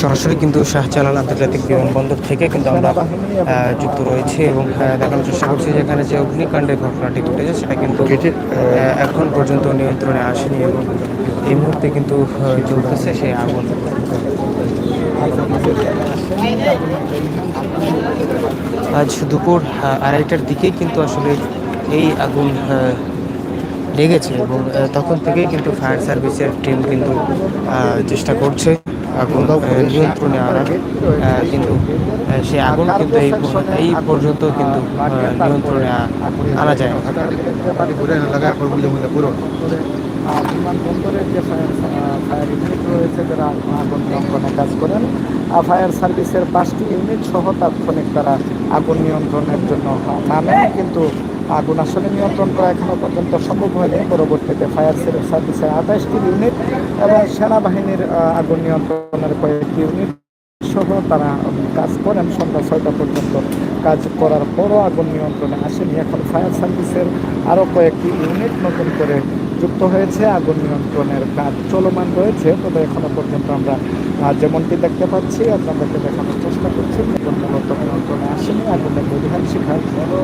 সরাসরি কিন্তু শাহজালাল আন্তর্জাতিক বিমানবন্দর থেকে কিন্তু আমরা যুক্ত রয়েছি এবং দেখানোর চেষ্টা করছি যেখানে যে অগ্নিকাণ্ডের ঘটনাটি ঘটেছে সেটা কিন্তু এখন পর্যন্ত নিয়ন্ত্রণে আসেনি এবং এই মুহূর্তে কিন্তু চলতেছে সেই আগুন। আজ দুপুর আড়াইটার দিকেই কিন্তু আসলে এই আগুন লেগেছে এবং তখন থেকেই কিন্তু ফায়ার সার্ভিসের টিম কিন্তু চেষ্টা করছে আগুন নিয়ন্ত্রণে আনার কিন্তু সেই আগুন কিন্তু এই এই পর্যন্ত কিন্তু নিয়ন্ত্রণে আনা যায় যে ফায়ার ফায়ার রয়েছে নিয়ন্ত্রণে কাজ করেন আহ, ফায়ার সার্ভিসের পাঁচটি ইউনিট সহ তাৎক্ষণিক তারা আগুন নিয়ন্ত্রণের জন্য নামে কিন্তু আগুন আসলে নিয়ন্ত্রণ করা এখনও পর্যন্ত সম্ভব হয়নি। পরবর্তীতে ফায়ার সার্ভিসের আঠাশটি ইউনিট এবং সেনাবাহিনীর আগুন নিয়ন্ত্রণের কয়েকটি ইউনিট সহ তারা কাজ করেন। সন্ধ্যা ছয়টা পর্যন্ত কাজ করার পরও আগুন নিয়ন্ত্রণে আসেনি। এখন ফায়ার সার্ভিসের আরও কয়েকটি ইউনিট নতুন করে যুক্ত হয়েছে আগুন নিয়ন্ত্রণের কাজ চলমান রয়েছে তবে এখনও পর্যন্ত আমরা যেমনটি দেখতে পাচ্ছি আপনাদেরকে দেখানোর চেষ্টা করছি মূলত নিয়ন্ত্রণে আসেনি আগুনের পরিহার শিখা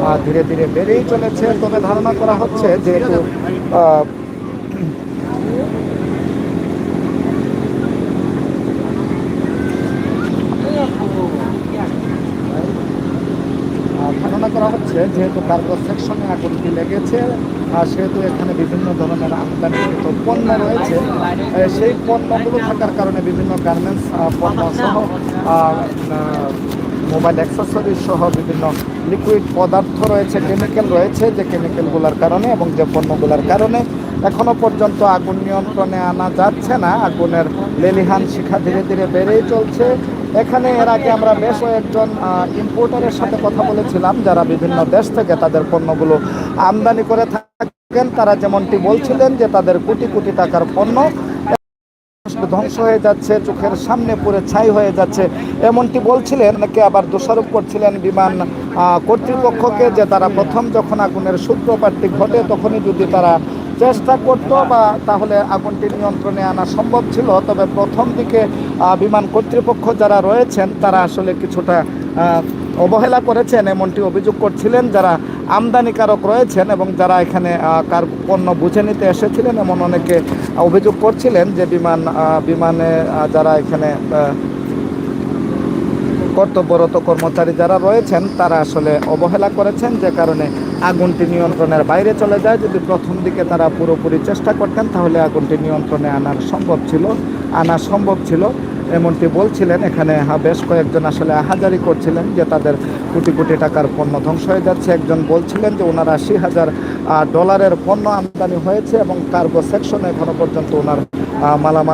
আহ, ধীরে ধীরে বেড়েই চলেছে। তবে ধারণা করা হচ্ছে যেহেতু করা হচ্ছে, যেহেতু কার্গো সেকশনে আগুনটি লেগেছে, আর সেহেতু এখানে বিভিন্ন ধরনের আমদানি পণ্য রয়েছে সেই পণ্যগুলো থাকার কারণে বিভিন্ন গার্মেন্টস পণ্য সহ মোবাইল অ্যাক্সেসরিজ সহ বিভিন্ন লিকুইড পদার্থ রয়েছে কেমিক্যাল রয়েছে, যে কেমিক্যালগুলোর কারণে এবং যে পণ্যগুলোর কারণে এখনও পর্যন্ত আগুন নিয়ন্ত্রণে আনা যাচ্ছে না। আগুনের লেলিহান শিখা ধীরে ধীরে বেড়েই চলছে। এখানে এর আগে আমরা বেশ কয়েকজন ইম্পোর্টারের সাথে কথা বলেছিলাম, যারা বিভিন্ন দেশ থেকে তাদের পণ্যগুলো আমদানি করে থাকেন। তারা যেমনটি বলছিলেন যে তাদের কোটি কোটি টাকার পণ্য ধ্বংস হয়ে যাচ্ছে, চোখের সামনে পুরে ছাই হয়ে যাচ্ছে। এমনটি বলছিলেন নাকি আবার দোষারোপ করছিলেন বিমান কর্তৃপক্ষকে যে তারা প্রথম যখন আগুনের সূত্রপাতটি ঘটে, তখনই যদি তারা চেষ্টা করতো বা তাহলে আগুনটি নিয়ন্ত্রণে আনা সম্ভব ছিল, তবে প্রথম দিকে বিমান কর্তৃপক্ষ যারা রয়েছেন, তারা আসলে কিছুটা অবহেলা করেছেন, এমনটি অভিযোগ করছিলেন। যারা আমদানিকারক রয়েছেন এবং যারা এখানে কার পণ্য বুঝে নিতে এসেছিলেন, এমন অনেকে অভিযোগ করছিলেন যে বিমান বিমানে যারা এখানে কর্তব্যরত কর্মচারী যারা রয়েছেন, তারা আসলে অবহেলা করেছেন, যে কারণে আগুনটি নিয়ন্ত্রণের বাইরে চলে যায়। যদি প্রথম দিকে তারা পুরোপুরি চেষ্টা করতেন, তাহলে আগুনটি নিয়ন্ত্রণে আনার সম্ভব ছিল, আনা সম্ভব ছিল। এমনটি বলছিলেন এখানে বেশ কয়েকজন আসলে আহাজারি করছিলেন যে তাদের কোটি কোটি টাকার পণ্য ধ্বংস হয়ে যাচ্ছে। একজন বলছিলেন যে ওনার আশি হাজার ডলারের পণ্য আমদানি হয়েছে এবং কার্গো সেকশনে এখনও পর্যন্ত ওনার মালামাল